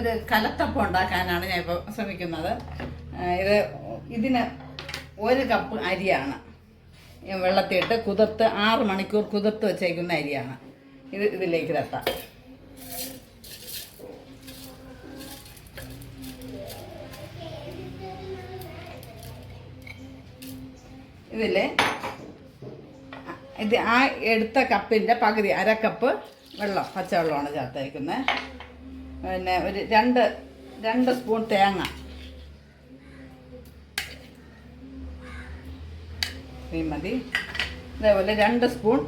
ഒരു കലത്തപ്പം ഉണ്ടാക്കാനാണ് ഞാൻ ഇപ്പോൾ ശ്രമിക്കുന്നത്. ഇത് ഇതിന് ഒരു കപ്പ് അരിയാണ്. വെള്ളത്തിയിട്ട് കുതിർത്ത് ആറ് മണിക്കൂർ കുതിർത്ത് വെച്ചേക്കുന്ന അരിയാണ്. ഇത് ഇതിലേക്ക് തട്ടാം. ഇതിൽ ഇത് ആ എടുത്ത കപ്പിന്റെ പകുതി അര കപ്പ് വെള്ളം പച്ചവെള്ളമാണ് ചേർത്തേക്കുന്നത്. പിന്നെ ഒരു രണ്ട് രണ്ട് സ്പൂൺ തേങ്ങ. മതി. അതേപോലെ രണ്ട് സ്പൂൺ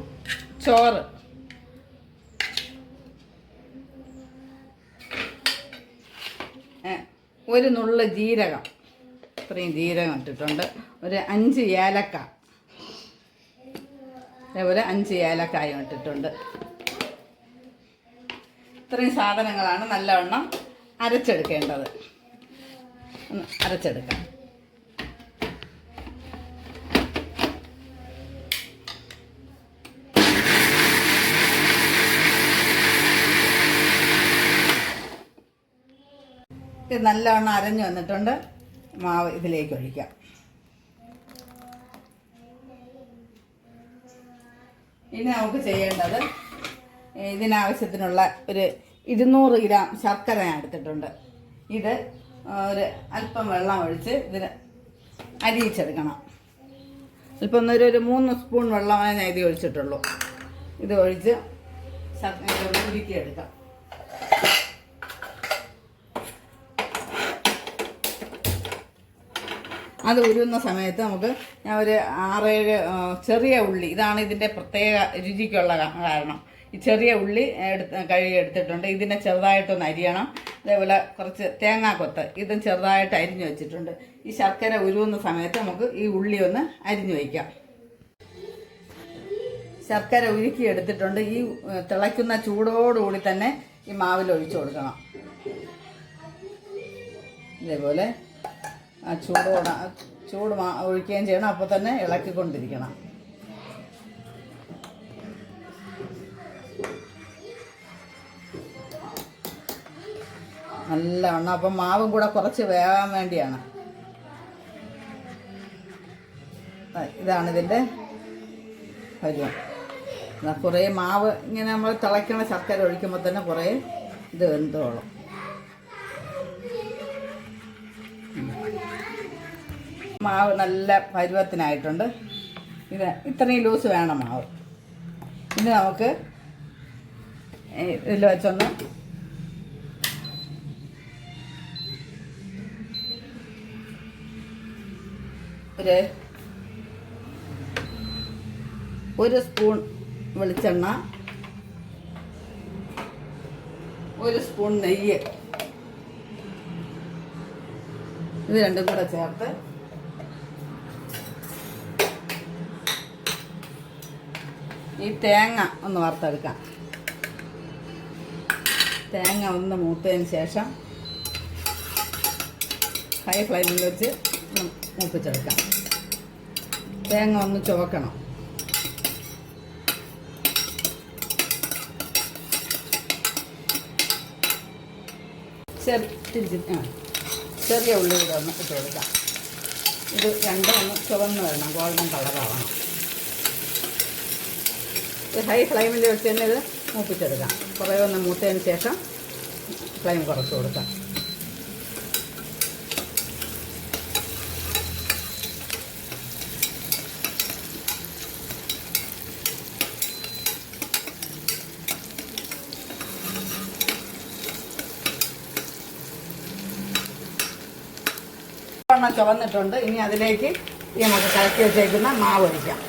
ചോറ്. ഒരു നുള്ള് ജീരകം. ഇത്രയും ജീരകം ഇട്ടിട്ടുണ്ട്. ഒരു അഞ്ച് ഏലക്ക. അതേപോലെ അഞ്ച് ഏലക്കായും ഇട്ടിട്ടുണ്ട്. ഇത്രയും സാധനങ്ങളാണ് നല്ലവണ്ണം അരച്ചെടുക്കേണ്ടത്. അരച്ചെടുക്കാം. ഇത് നല്ലവണ്ണം അരഞ്ഞു വന്നിട്ടുണ്ട്. മാവ് ഇതിലേക്ക് ഒഴിക്കാം. ഇനി നമുക്ക് ചെയ്യേണ്ടത് ഇതിനാവശ്യത്തിനുള്ള ഒരു ഇരുന്നൂറ് ഗ്രാം ശർക്കര ഞാൻ എടുത്തിട്ടുണ്ട്. ഇത് ഒരു അല്പം വെള്ളം ഒഴിച്ച് ഇതിന് അരിയിച്ചെടുക്കണം. അല്പം ഒന്നൊരു ഒരു മൂന്ന് സ്പൂൺ വെള്ളമേ ഞാൻ ഇത് ഒഴിച്ചിട്ടുള്ളൂ. ഇത് ഒഴിച്ച് ഉരുക്കിയെടുക്കാം. അത് ഉരുന്ന സമയത്ത് നമുക്ക് ഞാൻ ഒരു ആറേഴ് ചെറിയ ഉള്ളി. ഇതാണ് ഇതിന്റെ പ്രത്യേക രുചിക്കുള്ള കാരണം. ചെറിയ ഉള്ളി എടുത്ത് കഴുകി എടുത്തിട്ടുണ്ട്. ഇതിനെ ചെറുതായിട്ടൊന്ന് അരിയണം. അതേപോലെ കുറച്ച് തേങ്ങാക്കൊത്ത് ഇതും ചെറുതായിട്ട് അരിഞ്ഞു വെച്ചിട്ടുണ്ട്. ഈ ശർക്കര ഉരുവുന്ന സമയത്ത് നമുക്ക് ഈ ഉള്ളി ഒന്ന് അരിഞ്ഞു വയ്ക്കാം ശർക്കര ഉരുക്കി എടുത്തിട്ടുണ്ട്. ഈ തിളയ്ക്കുന്ന ചൂടോടുകൂടി തന്നെ ഈ മാവിൽ ഒഴിച്ചു കൊടുക്കണം. ഇതേപോലെ ആ ചൂടോടെ ചൂട് ഒഴിക്കുകയും ചെയ്യണം. അപ്പോൾ തന്നെ ഇളക്കിക്കൊണ്ടിരിക്കണം. നല്ലവണ്ണം. അപ്പം മാവും കൂടെ കുറച്ച് വേകാൻ വേണ്ടിയാണ്. ഇതാണ് ഇതിന്റെ പരുവം. കുറേ മാവ് ഇങ്ങനെ നമ്മൾ തിളയ്ക്കണ ശർക്കര ഒഴിക്കുമ്പോൾ തന്നെ കുറേ ഇത് വെന്തോളും. മാവ് നല്ല പരുവത്തിനായിട്ടുണ്ട്. ഇത് ഇത്രയും ലൂസ് വേണം മാവ്. ഇനി നമുക്ക് ഇതിൽ വെച്ചൊന്ന് ഒരു ഒരു സ്പൂൺ വെളിച്ചെണ്ണ ഒരു സ്പൂൺ നെയ്യ്. ഇത് രണ്ടും കൂടെ ചേർത്ത് ഈ തേങ്ങ ഒന്ന് വറുത്തെടുക്കാം. തേങ്ങ ഒന്ന് മൂത്തതിന് ശേഷം ഹൈ ഫ്ലെയിമിൽ വെച്ച് മൂപ്പിച്ചെടുക്കാം തേങ്ങ ഒന്ന് ചുവക്കണം. ചെറിയ ചെറിയ ഉള്ളി കൂടെ ഒന്ന് ഇട്ട് കൊടുക്കാം. ഇത് രണ്ടും ഒന്ന് ചുവന്ന് വരണം. ഗോൾഡൻ കളറാവണം ഇത് ഹൈ ഫ്ലെയിമിൽ വെച്ച് തന്നെ ഇത് മൂപ്പിച്ചെടുക്കാം. കുറേ ഒന്ന് മൂത്തതിന് ശേഷം ഫ്ലെയിം കുറച്ച് കൊടുക്കാം. എണ്ണ ചുവന്നിട്ടുണ്ട് ഇനി അതിലേക്ക് ഈ നമുക്ക് കലക്കി വെച്ചേക്കുന്ന മാവ് ഒഴിക്കാം.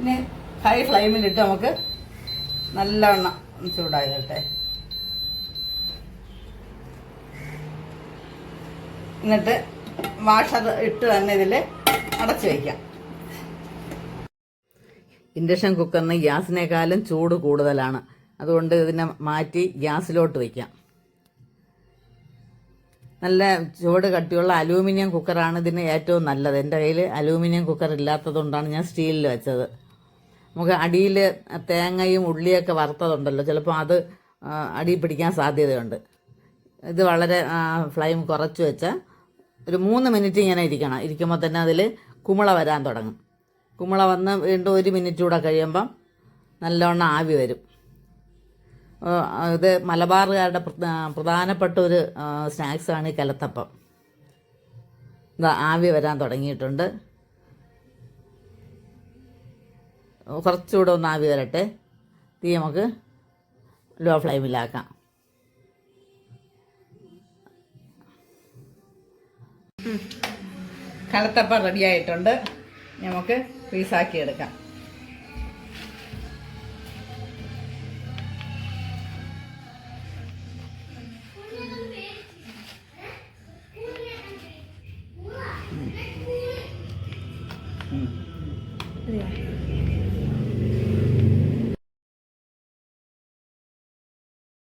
ഇനി ഹൈ ഫ്ലെയിമിലിട്ട് നമുക്ക് നല്ലവണ്ണം ചൂടായി തരട്ടെ എന്നിട്ട് വാഷർ ഇട്ട് തന്നെ ഇതിൽ അടച്ചു വയ്ക്കാം. ഇൻഡക്ഷൻ കുക്കറിന് ഗ്യാസിനേക്കാളും ചൂട് കൂടുതലാണ്. അതുകൊണ്ട് ഇതിനെ മാറ്റി ഗ്യാസിലോട്ട് വയ്ക്കാം. നല്ല ചുവട് കട്ടിയുള്ള അലൂമിനിയം കുക്കറാണ് ഇതിന് ഏറ്റവും നല്ലത്. എന്റെ കയ്യിൽ അലൂമിനിയം കുക്കർ ഇല്ലാത്തതുകൊണ്ടാണ് ഞാൻ സ്റ്റീലിൽ വെച്ചത്. നമുക്ക് അടിയിൽ തേങ്ങയും ഉള്ളിയൊക്കെ വറുത്തതുണ്ടല്ലോ. ചിലപ്പോൾ അത് അടി പിടിക്കാൻ സാധ്യതയുണ്ട്. ഇത് വളരെ ഫ്ലെയിം കുറച്ച് വെച്ചാൽ ഒരു മൂന്ന് മിനിറ്റ് ഇങ്ങനെ ഇരിക്കണം. ഇരിക്കുമ്പോൾ തന്നെ അതിൽ കുമിള വരാൻ തുടങ്ങും. കുമിള വന്ന് വീണ്ടും ഒരു മിനിറ്റ് കൂടെ കഴിയുമ്പം നല്ലോണം ആവി വരും. ഇത് മലബാറുകാരുടെ പ്രധാനപ്പെട്ട ഒരു സ്നാക്സാണ് ഈ കലത്തപ്പം. ആവി വരാൻ തുടങ്ങിയിട്ടുണ്ട്. കുറച്ചുകൂടെ ഒന്ന് ആവി വരട്ടെ. തീ നമുക്ക് ലോ ഫ്ലെയിമിലാക്കാം. കലത്തപ്പം റെഡിയായിട്ടുണ്ട് നമുക്ക് പീസാക്കി എടുക്കാം.